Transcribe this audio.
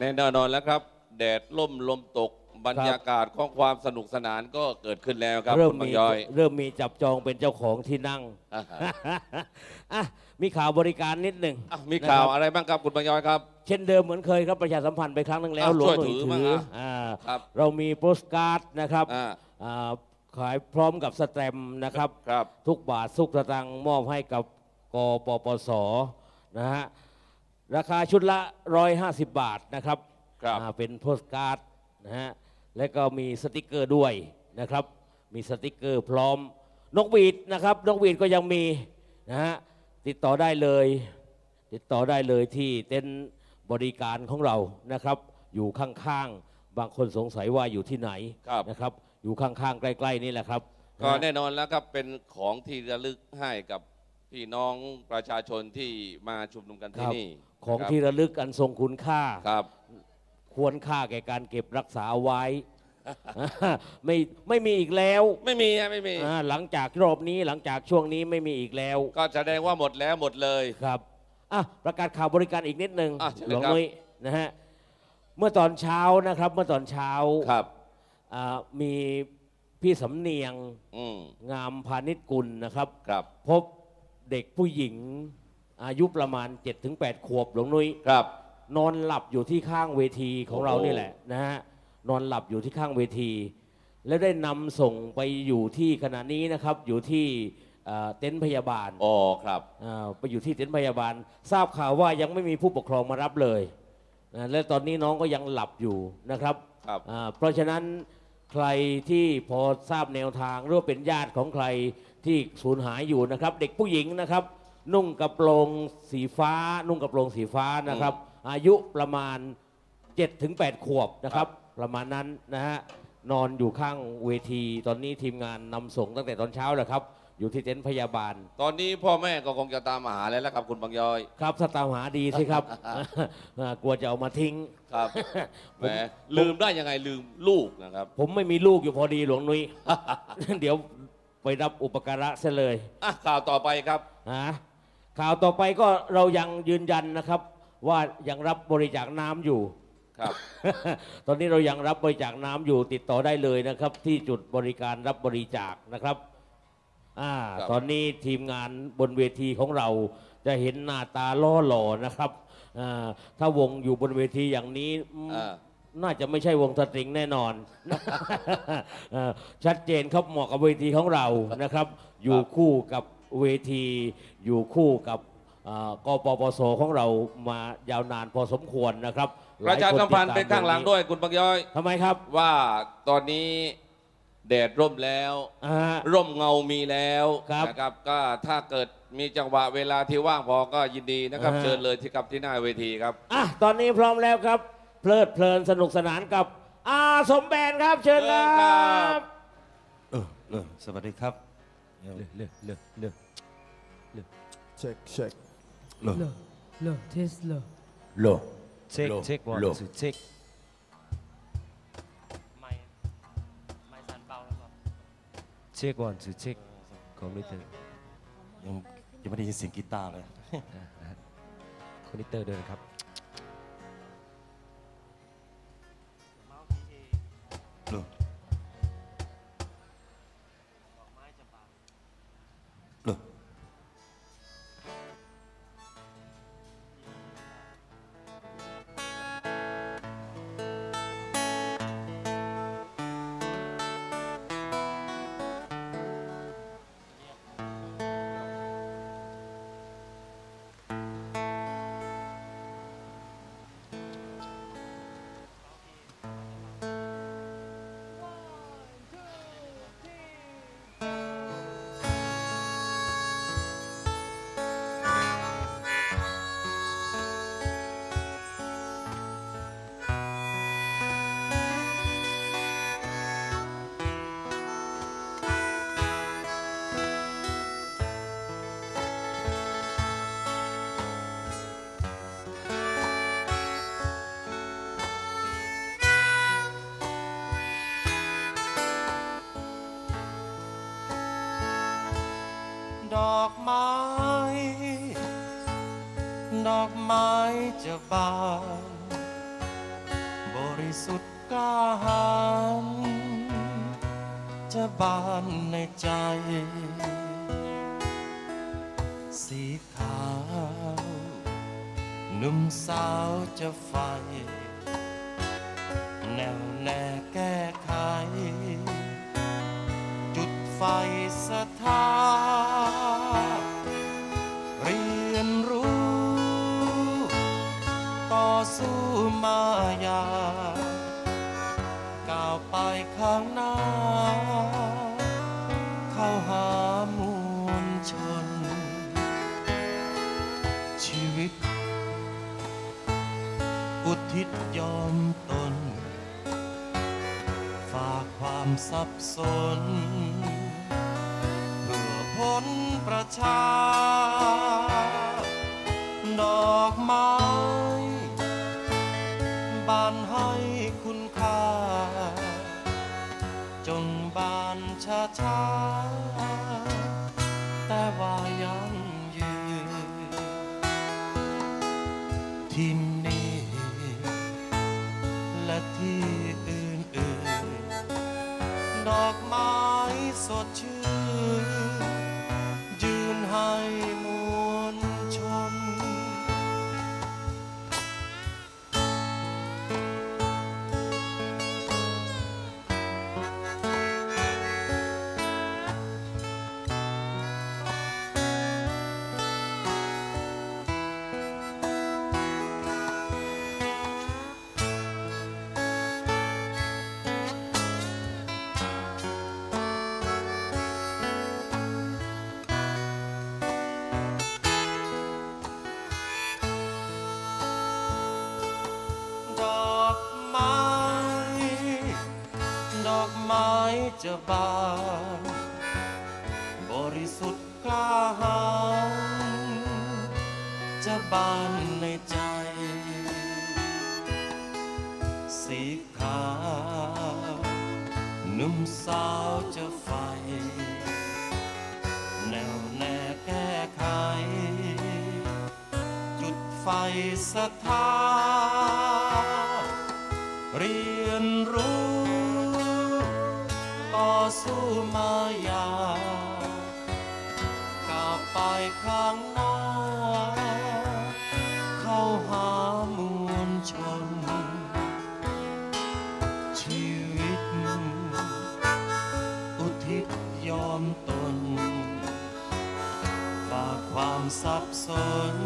แน่นอนแล้วครับ แดดล่มลมตกบรรยากาศของความสนุกสนานก็เกิดขึ้นแล้วครับเริ่มคุณบามีงย้อยเริ่มมีจับจองเป็นเจ้าของที่นั่งอ่าฮะอะมีข่าวบริการนิดหนึ่งอะมีข่าวนะครับอะไรบ้างครับคุณบางย้อยครับ เช่นเดิมเหมือนเคยครับประชาสัมพันธ์ไปครั้งหนึ่งแล้วอะหลวงช่วยหนุ่ยถือถืบ้างออะอ่าครับเรามีโปสการ์ดนะครับอ่าอ่าขายพร้อมกับสแตมป์นะครับครับ ทุกบาททุกสตางค์มอบให้กับกปปสนะฮะ ราคาชุดละ 150 บาทนะครับครับ อ่าเป็นโปสการ์ดนะฮะและก็มีสติกเกอร์ด้วยนะครับ มีสติกเกอร์พร้อมนกหวีดนะครับนกหวีดก็ยังมีนะฮะติดต่อได้เลย ติดต่อได้เลยที่เต็นท์บริการของเรานะครับ อยู่ข้างๆ บางคนสงสัยว่าอยู่ที่ไหนครับ นะครับ อยู่ข้างๆ ใกล้ ๆ นี่แหละครับก็นะฮะ แน่นอนแล้วครับเป็นของที่ระลึกให้กับ พี่น้องประชาชนที่มาชุมนุมกันคที่รับนี่ ของครับที่ระลึกอันทรงคุณค่าครับ ควรค่าแก่การเก็บรักษาไว้ ไม่ไม่มีอีกแล้ว ไม่มีฮะไม่มีอ่าหลังจากรอบนี้หลังจากช่วงนี้ไม่มีอีกแล้ว ก็แสดงว่าหมดแล้วหมดเลยครับอะประกาศข่าวบริการอีกนิดนึงอะเชิญหลวงครับนุ้ยนะฮะเมื่อตอนเช้านะครับ เมื่อตอนเช้าครับอ่ามีพี่สำเนียงอืมงามพาณิชกุลนะครับครับ พบ เด็กผู้หญิงอายุประมาณ 7-8 ขวบหลวงนุ้ยครับ นอนหลับอยู่ที่ข้างเวทีของเราโอ้โหนี่แหละนะฮะนอนหลับอยู่ที่ข้างเวที แล้วได้นำส่งไปอยู่ที่ขณะนี้นะครับอยู่ที่เอ่อเต็นท์พยาบาลอ๋อครับ อ่าไปอยู่ที่เต็นท์พยาบาล ทราบข่าวว่ายังไม่มีผู้ปกครองมารับเลยนะและตอนนี้น้องก็ยังหลับอยู่นะครับครับ อ่าเพราะฉะนั้นใครที่พอทราบแนวทางหรือว่าเป็นญาติของใคร ที่สูญหายอยู่นะครับ เด็กผู้หญิงนะครับ นุ่งกระโปรงสีฟ้า นุ่งกระโปรงสีฟ้านะครับ อายุประมาณ7-8ถึง8ขวบนะครับ ประมาณนั้นนะฮะนอนอยู่ข้างเวทีตอนนี้ทีมงานนำส่งตั้งแต่ตอนเช้าแล้วครับ อยู่ที่เต็นท์พยาบาล ตอนนี้พ่อแม่ก็คงจะตามมาหาแล้วละครับคุณบางย้อย ครับสตามหาดีสิครับ อ่ากลัวจะเอามาทิ้ง ครับ แหมลืมได้ยังไงลืมลูกนะครับ ผมไม่มีลูกอยู่พอดีหลวงนุ้ย เดี๋ยว ไปรับอุปการะเสียเลยอะข่าวต่อไปครับฮะข่าวต่อไปก็เรายังยืนยันนะครับ ว่ายังรับบริจาคน้ำอยู่ครับ ตอนนี้เรายังรับบริจาคน้ำอยู่ติดต่อได้เลยนะครับ ที่จุดบริการรับบริจาคนะครับอ่าครับตอนนี้ทีมงานบนเวทีของเราจะเห็นหน้าตาล่อหล่อนะครับอ่าถ้าวงอยู่บนเวทีอย่างนี้อืมอ่า น่าจะไม่ใช่วงสตริงแน่นอนเอ่อชัดเจนครับเหมาะกับเวทีของเรานะครับ อยู่คู่กับเวที อยู่คู่กับเอ่อกปปสของเรามายาวนานพอสมควรนะครับประชาสัมพันธ์เป็นข้างหลังด้วยคุณบางย้อยทำไมครับว่าตอนนี้แดดร่มแล้วอ่าร่มเงามีแล้วครับนะครับ ก็ถ้าเกิดมีจังหวะเวลาที่ว่างพอก็ยินดีนะครับอ่าเชิญเลยที่กับที่หน้าเวทีครับอะตอนนี้พร้อมแล้วครับ เพลิดเพลินสนุกสนานกับอาสมแบนครับ เชิญครัเชิญครับบเออเออสวัสดีครับเร็วเลือกเลือกเลือก check check เร็ว Look, look, taste look. โลเช็คโลเช็ควันโลสุดเช็คไม่ไม่สันเบาแล้วก็เช็ควันสุดเช็คคอมพิวเตอร์ยังยังไม่ได้ยินเสียงกีตาร์เลยคอมพิวเตอร์เดินครับ โดอกไม้ ดอกไม้จะบาน บริสุทธิ์กล้าหาญจะบานในใจ สีขาวหนุ่มสาวจะไฟ แนวแน่แก้ไข จุดไฟสถาเอุทิศยอมตน ฝากความสับสน เพื่อพ้นประชา และที่อื่นๆ ดอกไม้สดชื่น บานในใจ สีขาวหนุ่มสาวจะไฟ แนวแน่แก้ไข จุดไฟสถาเรียนรู้ ต่อสู้มายาก้าวไปข้างหน้า หามวลชน ชีวิตอุทิศยอมตน ฝากความสับสน